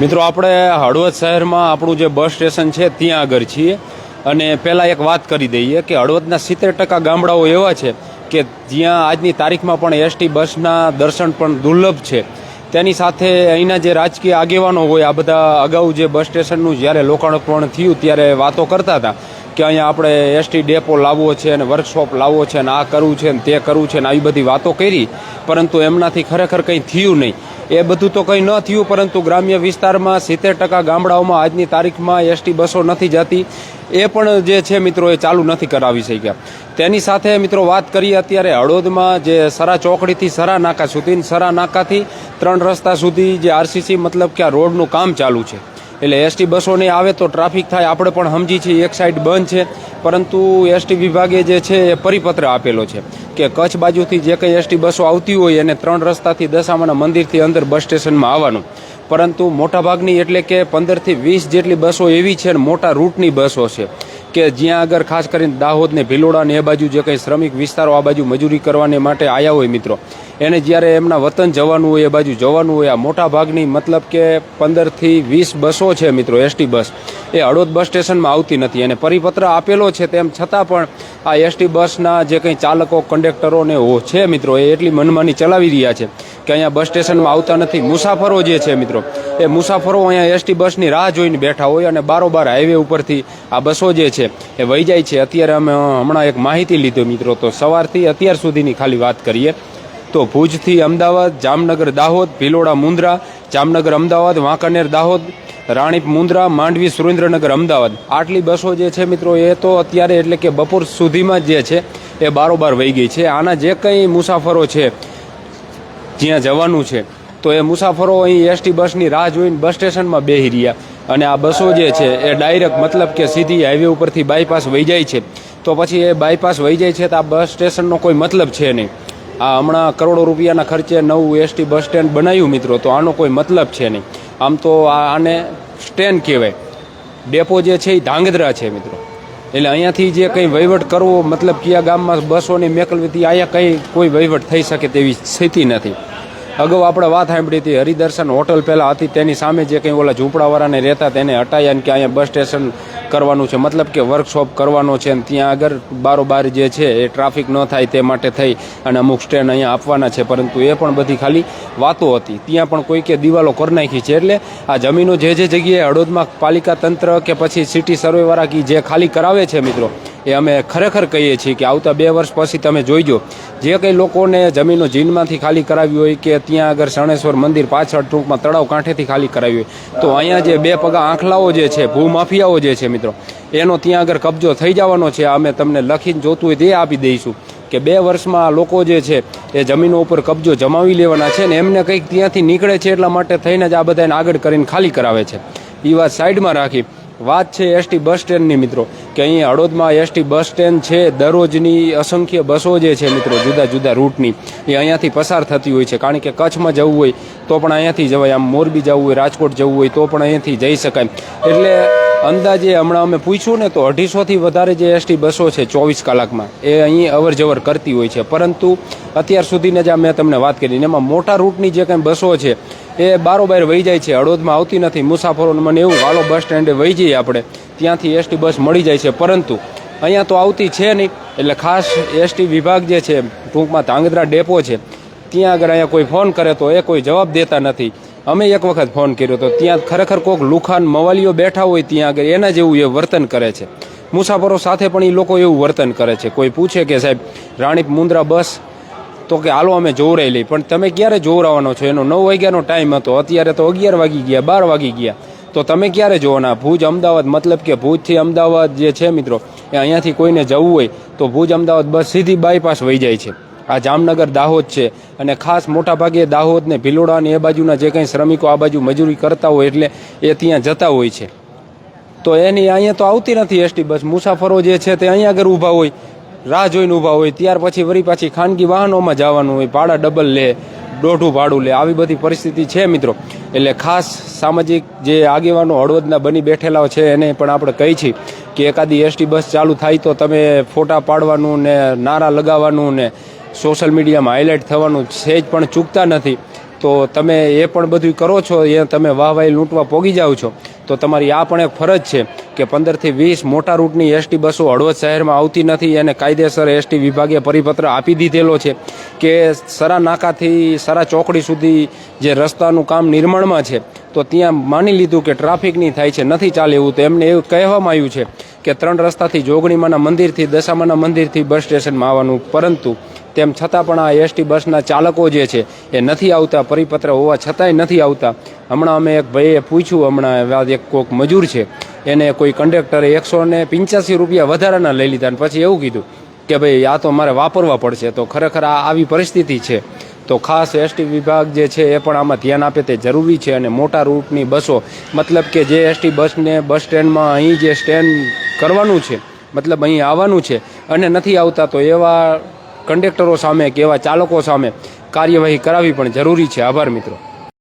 મિત્રો, આપણે હળવદ શહેરમાં આપણું જે બસ સ્ટેશન છે, ત્યાં આગળ છીએ. અને પહેલાં એક વાત કરી દઈએ કે હળવદના સિત્તેર ટકા ગામડાઓ એવા છે કે જ્યાં આજની તારીખમાં પણ એસટી બસના દર્શન પણ દુર્લભ છે. તેની સાથે અહીંના જે રાજકીય આગેવાનો હોય, આ બધા અગાઉ જે બસ સ્ટેશનનું જ્યારે લોકાર્પણ થયું ત્યારે વાતો કરતા હતા કે અહીંયા આપણે એસટી ડેપો લાવવો છે અને વર્કશોપ લાવવો છે અને આ કરવું છે ને તે કરવું છે ને આવી બધી વાતો કરી. પરંતુ એમનાથી ખરેખર કંઈ થયું નહીં. એ બધું તો કંઈ ન થયું, પરંતુ ગ્રામ્ય વિસ્તારમાં સિત્તેર ટકા ગામડાઓમાં આજની તારીખમાં એસટી બસો નથી જતી. એ પણ જે છે મિત્રો, એ ચાલુ નથી કરાવી શક્યા. તેની સાથે મિત્રો વાત કરીએ અત્યારે હળોદમાં જે સરા ચોકડીથી, સરા નાકા સુધી સરા નાકાથી ત્રણ રસ્તા સુધી જે આરસીસી મતલબ કે આ રોડનું કામ ચાલુ છે. એટલે એસટી બસો નહીં આવે તો ટ્રાફિક થાય. આપણે પણ સમજી છીએ, એક સાઈડ બંધ છે. પરંતુ એસટી વિભાગે જે છે, એ પરિપત્ર આપેલો છે કે કચ્છ બાજુથી જે કંઈ એસટી બસો આવતી હોય, એને ત્રણ રસ્તાથી દશામાના મંદિરથી અંદર બસ સ્ટેશનમાં આવવાનું. પરંતુ મોટાભાગની એટલે કે પંદરથી વીસ જેટલી બસો એવી છે ને મોટા રૂટની બસો છે. કે જ્યાં આગળ ખાસ કરીને દાહોદ ને ભિલોડા ને એ બાજુ જે કંઈ શ્રમિક વિસ્તારો આ બાજુ મજૂરી કરવાને માટે આવ્યા હોય મિત્રો. એને જ્યારે એમના વતન જવાનું હોય એ બાજુ જવાનું હોય, આ મોટા ભાગની મતલબ કે પંદરથી વીસ બસો છે મિત્રો, એસટી બસ. એ હળવદ બસ સ્ટેશનમાં આવતી નથી. અને પરિપત્ર આપેલો છે તેમ છતાં પણ આ એસટી બસના જે કંઈ ચાલકો કંડક્ટરોને છે મિત્રો, એ એટલી મનમાની ચલાવી રહ્યા છે કે અહીંયા બસ સ્ટેશનમાં આવતા નથી. મુસાફરો જે છે મિત્રો એ મુસાફરો અહીંયા એસટી બસની રાહ જોઈને બેઠા હોય અને બારોબાર હાઈવે ઉપરથી આ બસો જે છે એ વહી જાય છે. અત્યારે અમે હમણાં એક માહિતી લીધો મિત્રો, તો સવારથી અત્યાર સુધીની ખાલી વાત કરીએ. તો ભુજથી અમદાવાદ, જામનગર, દાહોદ, ભિલોડા, મુંદ્રા, જામનગર, અમદાવાદ, વાંકાનેર, દાહોદ, રાણીપ, મુંદ્રા, માંડવી, સુરેન્દ્રનગર, અમદાવાદ. આટલી બસો જે છે મિત્રો, એ તો અત્યારે એટલે કે બપોર સુધીમાં જે છે એ બારોબાર વહી ગઈ છે. આના જે કંઈ મુસાફરો છે, જ્યાં જવાનું છે તો એ મુસાફરો અહીં એસટી બસની રાહ જોઈને બસ સ્ટેશનમાં બેસી રહ્યા. અને આ બસો જે છે, એ ડાયરેક્ટ મતલબ કે સીધી હાઈવે ઉપરથી બાયપાસ વહી જાય છે. તો પછી એ બાયપાસ વહી જાય છે તો આ બસ સ્ટેશનનો કોઈ મતલબ છે નહીં. આ હમણાં કરોડો રૂપિયાના ખર્ચે નવું એસટી બસ સ્ટેન્ડ બનાવ્યું મિત્રો, તો આનો કોઈ મતલબ છે નહીં. આમ તો આને સ્ટેન્ડ કહેવાય. ડેપો જે છે એ ધાંગધ્રા છે મિત્રો. એટલે અહીંયાથી જે કંઈ વહીવટ કરવો, મતલબ કયા ગામમાં બસોની મેકલવીથી અહીંયા કંઈ કોઈ વહીવટ થઈ શકે તેવી સ્થિતિ નથી. અગાઉ આપણે વાત સાંભળી હતી, હરિદર્શન હોટલ પહેલાં હતી, તેની સામે જે કંઈ ઓલા ઝૂંપડાવાળાને રહેતા તેને હટાયા કે અહીંયા બસ સ્ટેશન કરવાનું છે. મતલબ કે વર્કશોપ કરવાનો છે અને ત્યાં આગળ બારોબાર જે છે એ ટ્રાફિક ન થાય તે માટે થઈ અને અમુક સ્ટેન્ડ અહીંયા આપવાના છે. પરંતુ એ પણ બધી ખાલી વાતો હતી. ત્યાં પણ કોઈકે દિવાલો કરી નાખી છે એટલે આ જમીનો જે જે જગ્યાએ હળોદમાં પાલિકા તંત્ર કે પછી સિટી સર્વેવાળા જે ખાલી કરાવે છે મિત્રો એ અમે ખરેખર કહીએ છીએ કે આવતા બે વર્ષ પછી તમે જોઈજો. જે કંઈ લોકોને જમીનો જીનમાંથી ખાલી કરાવી હોય કે ત્યાં આગળ શણેશ્વર મંદિર પાછળ ટૂંકમાં તળાવ કાંઠેથી ખાલી કરાવી હોય. તો અહીંયા જે બે પગા આંખલાઓ જે છે, ભૂમાફિયાઓ જે છે મિત્રો, એનો ત્યાં આગળ કબજો થઈ જવાનો છે. અમે તમને લખીને જોતું હોય તે આપી દઈશું કે બે વર્ષમાં લોકો જે છે, એ જમીનો ઉપર કબજો જમાવી લેવાના છે ને એમને કંઈક ત્યાંથી નીકળે છે એટલા માટે થઈને જ આ બધાને આગળ કરીને ખાલી કરાવે છે. એ વાત સાઈડમાં રાખી. વાત છે એસટી બસ સ્ટેન્ડની મિત્રો, કે અહીં હળોદમાં એસટી બસ સ્ટેન્ડ છે, દરરોજની અસંખ્ય બસો જે છે, મિત્રો, જુદા જુદા રૂટની, એ અહીંયાથી પસાર થતી હોય છે. કારણ કે કચ્છમાં જવું હોય, તો પણ અહીંયાથી જવાય. આમ મોરબી જવું હોય, રાજકોટ જવું હોય, તો પણ અહીંયાથી જઈ શકાય. એટલે અંદાજે હમણાં અમે પૂછ્યું ને, તો અઢીસોથી વધારે જે એસટી બસો છે, ચોવીસ કલાકમાં, એ અહીં અવર જવર કરતી હોય છે. પરંતુ અત્યાર સુધીને જ મેં તમને વાત કરી એમાં મોટા રૂટની જે કંઈ બસો છે એ બારોબાર વહી જાય છે. હળવદમાં આવતી નથી. મુસાફરોને મને એવું, હાલો, બસ સ્ટેન્ડે વહી જઈએ આપણે. ત્યાંથી એસટી બસ મળી જાય છે. પરંતુ અહીંયા તો આવતી છે નહીં. એટલે ખાસ એસટી વિભાગ જે છે, ટૂંકમાં ધાંગધ્રા ડેપો છે, ત્યાં આગળ અહીંયા કોઈ ફોન કરે તો એ કોઈ જવાબ દેતા નથી. અમે એક વખત ફોન કર્યો તો ત્યાં ખરેખર કોઈક લુખાન મવાલીઓ બેઠા હોય ત્યાં આગળ એના જેવું એ વર્તન કરે છે. મુસાફરો સાથે પણ એ લોકો એવું વર્તન કરે છે. કોઈ પૂછે કે સાહેબ, રાણીપ મુન્દ્રા બસ તો કે હાલો અમે જોવરાઈ લઈ પણ તમે ક્યારે જોવરાવાનો છો? એનો નવ વાગ્યાનો ટાઈમ હતો. અત્યારે તો અગિયાર વાગી ગયા, બાર વાગી ગયા. તો તમે ક્યારે જોવાના? ભુજ, અમદાવાદ? મતલબ કે ભુજથી અમદાવાદ જે છે મિત્રો, એ અહીંયાથી કોઈને જવું હોય, તો ભુજ, અમદાવાદ બસ સીધી બાયપાસ વહી જાય છે. આ જામનગર, દાહોદ છે. અને ખાસ મોટાભાગે દાહોદ ને ભિલોડા ને એ બાજુના જે કંઈ શ્રમિકો આ બાજુ મજૂરી કરતા હોય એટલે એ ત્યાં જતા હોય છે. તો એની અહીંયા તો આવતી નથી એસટી બસ. મુસાફરો જે છે તે અહીંયા આગળ ઊભા હોય. રાહ જોઈને ઊભા હોય, ત્યાર પછી વળી પાછી ખાનગી વાહનોમાં જવાનું હોય, ભાડા ડબલ લે, દોઢું ભાડું લે. આવી બધી પરિસ્થિતિ છે મિત્રો. એટલે ખાસ સામાજિક જે આગેવાનો હળવદના બની બેઠેલા છે, એને પણ આપણે કહી છીએ કે એકાદી એસટી બસ ચાલુ થાય તો તમે ફોટા પાડવાનું ને નારા લગાવવાનું ને સોશિયલ મીડિયામાં હાઇલાઇટ થવાનું સહેજ પણ ચૂકતા નથી. તો તમે એ પણ બધું કરો છો, એ તમે વાહવાહી લૂંટવા પોગી જાઓ છો. તો તમારી આ પણ એક ફરજ છે કે પંદરથી વીસ મોટા રૂટની એસટી બસો હળવદ શહેરમાં આવતી નથી અને કાયદેસર એસટી વિભાગે પરિપત્ર આપી દીધેલો છે કે સરા નાકાથી સરા ચોકડી સુધી જે રસ્તાનું કામ નિર્માણમાં છે, તો ત્યાં માની લીધું કે ટ્રાફિકની થાય છે, નથી ચાલે એવું તો એમને એવું કહેવામાં આવ્યું છે. કે ત્રણ રસ્તાથી જોગણીમાના મંદિરથી, દશામાના મંદિરથી બસ સ્ટેશનમાં આવવાનું. પરંતુ તેમ છતાં પણ આ એસટી બસના ચાલકો જે છે, એ નથી આવતા, પરિપત્ર હોવા છતાંય નથી આવતા. હમણાં અમે એક ભાઈએ પૂછ્યું, હમણાં એક કોક મજૂર છે, એને કોઈ કંડક્ટરે એકસો ને પંચ્યાસી રૂપિયા વધારાના લઈ લીધા અને પછી એવું કીધું કે ભાઈ, આ તો મારે વાપરવા પડશે. તો ખરેખર આ આવી પરિસ્થિતિ છે. તો ખાસ એસટી વિભાગ જે છે, એ પણ આમાં ધ્યાન આપે તે જરૂરી છે અને મોટા રૂટની બસો, મતલબ કે જે એસટી બસને બસ સ્ટેન્ડમાં અહીં જે સ્ટેન્ડ કરવાનું છે. મતલબ અહીં આવવાનું છે અને નથી આવતા તો એવા કંડક્ટરો સામે કે એવા ચાલકો સામે કાર્યવાહી કરાવવી પણ જરૂરી છે. આભાર મિત્રો.